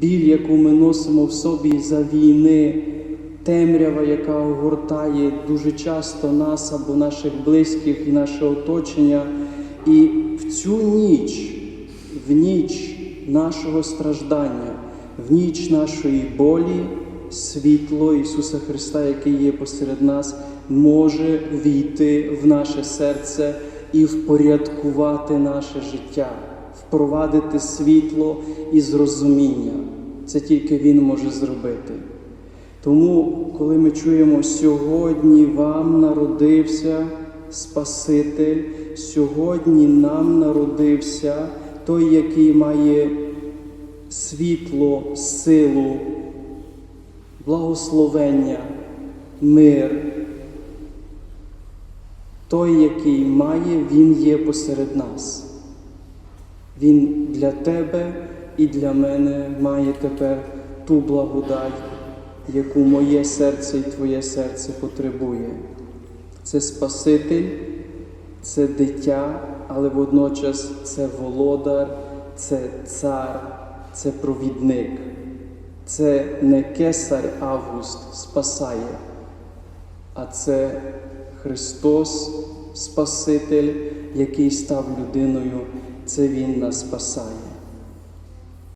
біль, яку ми носимо в собі за війни, темрява, яка огортає дуже часто нас або наших близьких і наше оточення. І в цю ніч, в ніч нашого страждання, в ніч нашої болі, світло Ісуса Христа, який є посеред нас, може війти в наше серце і впорядкувати наше життя, впровадити світло і зрозуміння. Це тільки Він може зробити. Тому, коли ми чуємо, сьогодні вам народився Спаситель, сьогодні нам народився той, який має світло, силу, благословення, мир. Той, який має, Він є посеред нас. Він для тебе і для мене має тепер ту благодать, яку моє серце і твоє серце потребує. Це Спаситель, це дитя, але водночас це володар, це цар, це провідник. Це не кесар Август спасає, а це Христос, Спаситель, який став людиною, це Він нас спасає.